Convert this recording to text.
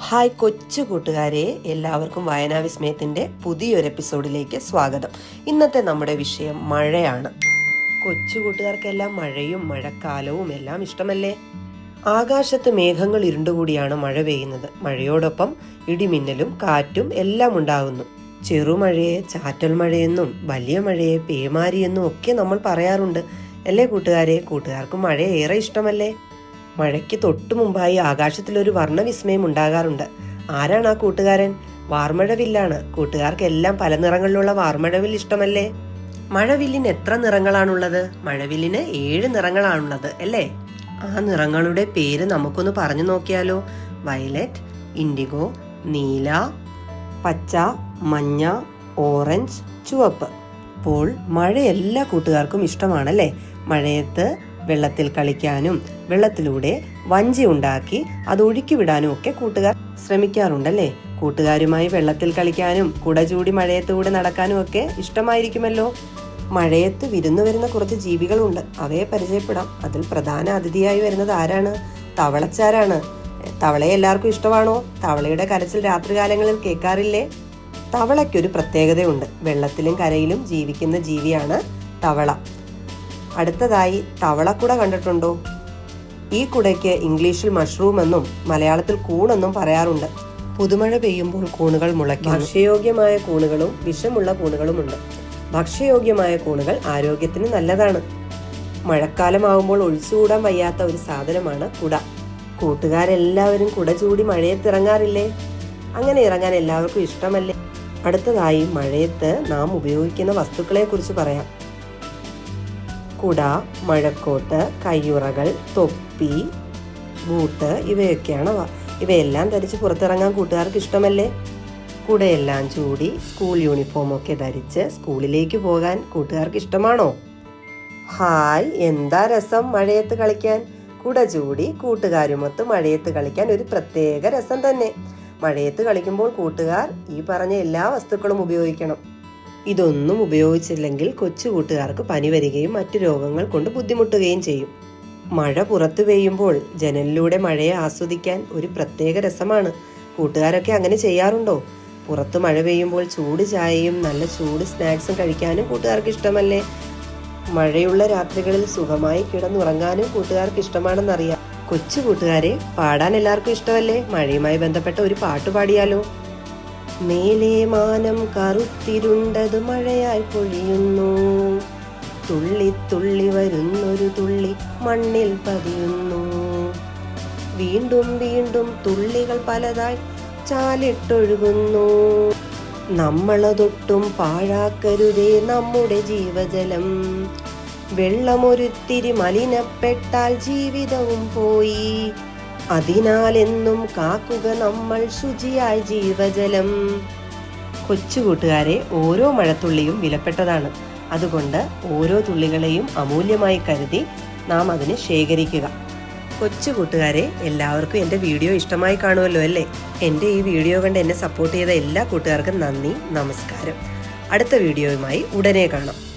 Hi കൊച്ചു കൂട്ടുകാരെ എല്ലാവർക്കും വായനാ വിസ്മയത്തിന്റെ പുതിയൊരു എപ്പിസോഡിലേക്ക് സ്വാഗതം. ഇന്നത്തെ നമ്മുടെ വിഷയം മഴയാണ്. കൊച്ചു കൂട്ടുകാർക്കെല്ലാം മഴയും മഴക്കാലവും എല്ലാം ഇഷ്ടമല്ലേ? ആകാശത്ത് മേഘങ്ങൾ ഇരുണ്ടുകൂടിയാണ് മഴ പെയ്യുന്നത്. മഴയോടൊപ്പം ഇടിമിന്നലും കാറ്റും എല്ലാം ഉണ്ടാകുന്നു. ചെറുമഴയെ ചാറ്റൽ മഴയെന്നും വലിയ മഴയെ പേമാരിയെന്നും ഒക്കെ നമ്മൾ പറയാറുണ്ട്. അല്ലേ കൂട്ടുകാരെ? കൂട്ടുകാർക്ക് മഴ ഏറെ ഇഷ്ടമല്ലേ? മഴയ്ക്ക് തൊട്ടു മുമ്പായി ആകാശത്തിലൊരു വർണവിസ്മയം ഉണ്ടാകാറുണ്ട്. ആരാണ് ആ കൂട്ടുകാരൻ? വാർമഴവില്ലാണ്. കൂട്ടുകാർക്കെല്ലാം പല നിറങ്ങളിലുള്ള വാർമഴവിൽ ഇഷ്ടമല്ലേ? മഴവില്ലിന് എത്ര നിറങ്ങളാണുള്ളത്? മഴവില്ലിന് ഏഴ് നിറങ്ങളാണുള്ളത് അല്ലേ? ആ നിറങ്ങളുടെ പേര് നമുക്കൊന്ന് പറഞ്ഞു നോക്കിയാലോ. വയലറ്റ് ഇൻഡിഗോ നീല പച്ച മഞ്ഞ ഓറഞ്ച് ചുവപ്പ്. അപ്പോൾ മഴ എല്ലാ കൂട്ടുകാർക്കും ഇഷ്ടമാണല്ലേ? മഴയത്ത് വെള്ളത്തിൽ കളിക്കാനും വെള്ളത്തിലൂടെ വഞ്ചി ഉണ്ടാക്കി അത് ഒഴുക്കി വിടാനും ഒക്കെ കൂട്ടുകാർ ശ്രമിക്കാറുണ്ടല്ലേ? കൂട്ടുകാരുമായി വെള്ളത്തിൽ കളിക്കാനും കുട ചൂടി മഴയത്തൂടെ നടക്കാനും ഒക്കെ ഇഷ്ടമായിരിക്കുമല്ലോ. മഴയത്ത് വിരുന്നു വരുന്ന കുറച്ച് ജീവികളുണ്ട്. അവയെ പരിചയപ്പെടാം. അതിൽ പ്രധാന അതിഥിയായി വരുന്നത് ആരാണ്? തവളച്ചാരാണ്. തവളയെ എല്ലാവർക്കും ഇഷ്ടമാണോ? തവളയുടെ കരച്ചിൽ രാത്രികാലങ്ങളിൽ കേൾക്കാറില്ലേ? തവളയ്ക്കൊരു പ്രത്യേകതയുണ്ട്. വെള്ളത്തിലും കരയിലും ജീവിക്കുന്ന ജീവിയാണ് തവള. അടുത്തതായി തവളക്കുട കണ്ടിട്ടുണ്ടോ? ഈ കുടയ്ക്ക് ഇംഗ്ലീഷിൽ മഷ്റൂം എന്നും മലയാളത്തിൽ കൂണെന്നും പറയാറുണ്ട്. പുതുമഴ പെയ്യുമ്പോൾ കൂണുകൾ മുളയ്ക്കും ഭക്ഷ്യയോഗ്യമായ കൂണുകളും വിഷമുള്ള കൂണുകളുമുണ്ട്. ഭക്ഷ്യയോഗ്യമായ കൂണുകൾ ആരോഗ്യത്തിന് നല്ലതാണ്. മഴക്കാലമാവുമ്പോൾ ഒഴിച്ചുകൂടാൻ വയ്യാത്ത ഒരു സാധനമാണ് കുട. കൂട്ടുകാരെല്ലാവരും കുട ചൂടി മഴയത്തിറങ്ങാറില്ലേ അങ്ങനെ ഇറങ്ങാൻ എല്ലാവർക്കും ഇഷ്ടമല്ലേ? അടുത്തതായി മഴയത്ത് നാം ഉപയോഗിക്കുന്ന വസ്തുക്കളെ കുറിച്ച് പറയാം. കുട മഴക്കോട്ട് കയ്യുറകൾ തൊപ്പി ബൂട്ട് ഇവയൊക്കെയാണ് ഇവയെല്ലാം ധരിച്ച് പുറത്തിറങ്ങാൻ കൂട്ടുകാർക്ക് ഇഷ്ടമല്ലേ? കുടയെല്ലാം ചൂടി സ്കൂൾ യൂണിഫോമൊക്കെ ധരിച്ച് സ്കൂളിലേക്ക് പോകാൻ കൂട്ടുകാർക്ക് ഇഷ്ടമാണോ? ഹായ് എന്താ രസം മഴയത്ത് കളിക്കാൻ? കുട ചൂടി കൂട്ടുകാരുമൊത്ത് മഴയത്ത് കളിക്കാൻ ഒരു പ്രത്യേക രസം തന്നെ. മഴയത്ത് കളിക്കുമ്പോൾ കൂട്ടുകാർ ഈ പറഞ്ഞ എല്ലാ വസ്തുക്കളും ഉപയോഗിക്കണം. ഇതൊന്നും ഉപയോഗിച്ചില്ലെങ്കിൽ കൊച്ചു കൂട്ടുകാർക്ക് പനി വരികയും മറ്റു രോഗങ്ങൾ കൊണ്ട് ബുദ്ധിമുട്ടുകയും ചെയ്യും. മഴ പുറത്തു പെയ്യുമ്പോൾ ജനലിലൂടെ മഴയെ ആസ്വദിക്കാൻ ഒരു പ്രത്യേക രസമാണ്. കൂട്ടുകാരൊക്കെ അങ്ങനെ ചെയ്യാറുണ്ടോ? പുറത്ത് മഴ പെയ്യുമ്പോൾ ചൂട് ചായയും നല്ല ചൂട് സ്നാക്സും കഴിക്കാനും കൂട്ടുകാർക്ക് ഇഷ്ടമല്ലേ? മഴയുള്ള രാത്രികളിൽ സുഖമായി കിടന്നുറങ്ങാനും കൂട്ടുകാർക്ക് ഇഷ്ടമാണെന്നറിയാം. കൊച്ചു കൂട്ടുകാരെ പാടാൻ എല്ലാവർക്കും ഇഷ്ടമല്ലേ? മഴയുമായി ബന്ധപ്പെട്ട ഒരു പാട്ട് പാടിയാലോ? മേലെ മാനം കറുത്തിരുണ്ടത് മഴയായി പൊഴിയുന്നു. തുള്ളി തുള്ളി വരുന്നൊരു തുള്ളി മണ്ണിൽ പതിയുന്നു. വീണ്ടും വീണ്ടും തുള്ളികൾ പലതായി ചാലിട്ടൊഴുകുന്നു. നമ്മളതൊട്ടും പാഴാക്കരുതേ നമ്മുടെ ജീവജലം. വെള്ളമൊരുത്തിരി മലിനപ്പെട്ടാൽ ജീവിതവും പോയി. അതിനാൽ എന്നും കാക്കുക നമ്മൾ ശുചിയായ ജീവജലം. കൊച്ചു കൂട്ടുകാരെ ഓരോ മഴത്തുള്ളിയും വിലപ്പെട്ടതാണ്. അതുകൊണ്ട് ഓരോ തുള്ളികളെയും അമൂല്യമായി കരുതി നാം അതിനെ ശേഖരിക്കുക. കൊച്ചു കൂട്ടുകാരെ എല്ലാവർക്കും എന്റെ വീഡിയോ ഇഷ്ടമായി കാണുമല്ലോ അല്ലേ? എന്റെ ഈ വീഡിയോ കണ്ട് എന്നെ സപ്പോർട്ട് ചെയ്ത എല്ലാ കൂട്ടുകാർക്കും നന്ദി നമസ്കാരം. അടുത്ത വീഡിയോയുമായി ഉടനെ കാണാം.